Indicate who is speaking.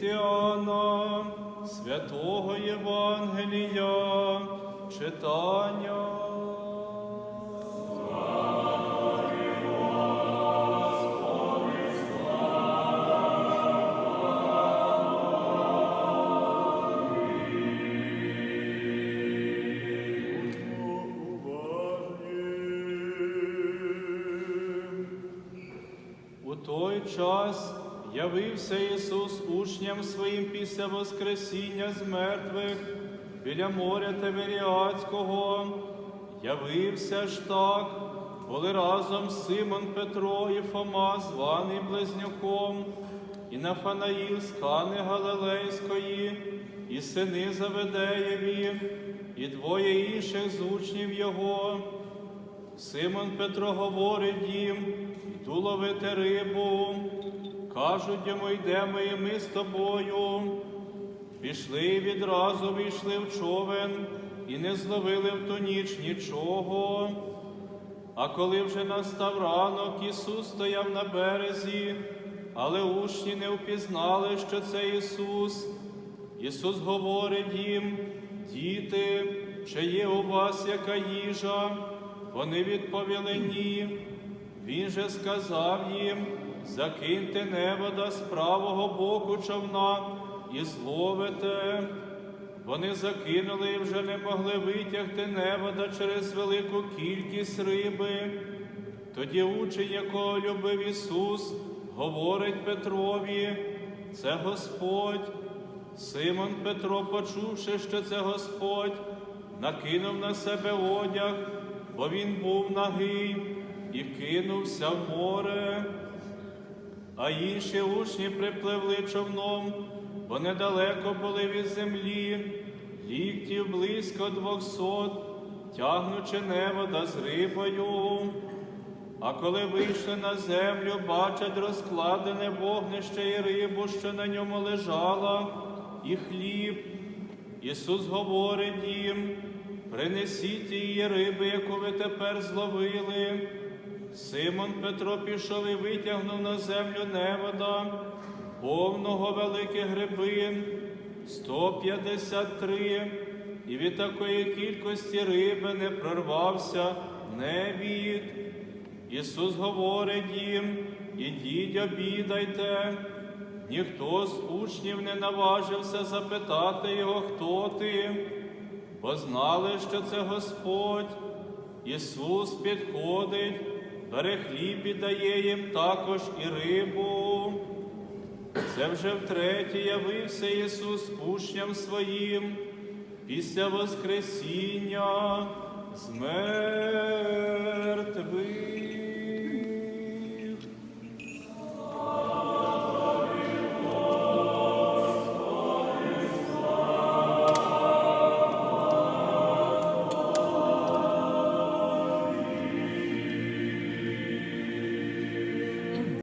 Speaker 1: від святого Євангелія, читання. У той час явився Ісус учням своїм після Воскресіння з мертвих біля моря Теверіатського. Явився ж так, були разом Симон Петро і Фома, званий Близнюком, і Нафанаїл з Кани Галилейської, і сини Заведеєві, і двоє інших з учнів Його. Симон Петро говорить їм, йду ловити рибу. Кажуть йому, йдемо і ми з тобою. Пішли відразу війшли в човен і не зловили в ту ніч нічого. А коли вже настав ранок, Ісус стояв на березі, але учні не впізнали, що це Ісус. Ісус говорить їм, діти, чи є у вас яка їжа? Вони відповіли ні. Він же сказав їм, закиньте невода з правого боку човна і зловите. Вони закинули і вже не могли витягти невода через велику кількість риби. Тоді учень, якого любив Ісус, говорить Петрові, це Господь. Симон Петро, почувши, що це Господь, накинув на себе одяг, бо він був нагий, і кинувся в море. А інші учні припливли човном, бо недалеко були від землі, ліктів близько двохсот, тягнучи невода з рибою. А коли вийшли на землю, бачать розкладене вогнище і рибу, що на ньому лежала, і хліб. Ісус говорить їм, принесіть її риби, яку ви тепер зловили. Симон Петро пішов і витягнув на землю невода, повного великих грибин, 153, і від такої кількості риби не прорвався невід. Ісус говорить їм, ідіть обідайте. Ніхто з учнів не наважився запитати його, хто ти, бо знали, що це Господь. Ісус підходить, бере хліб і дає їм також і рибу. Це вже втретє явився Ісус учням своїм після Воскресіння з мертвих.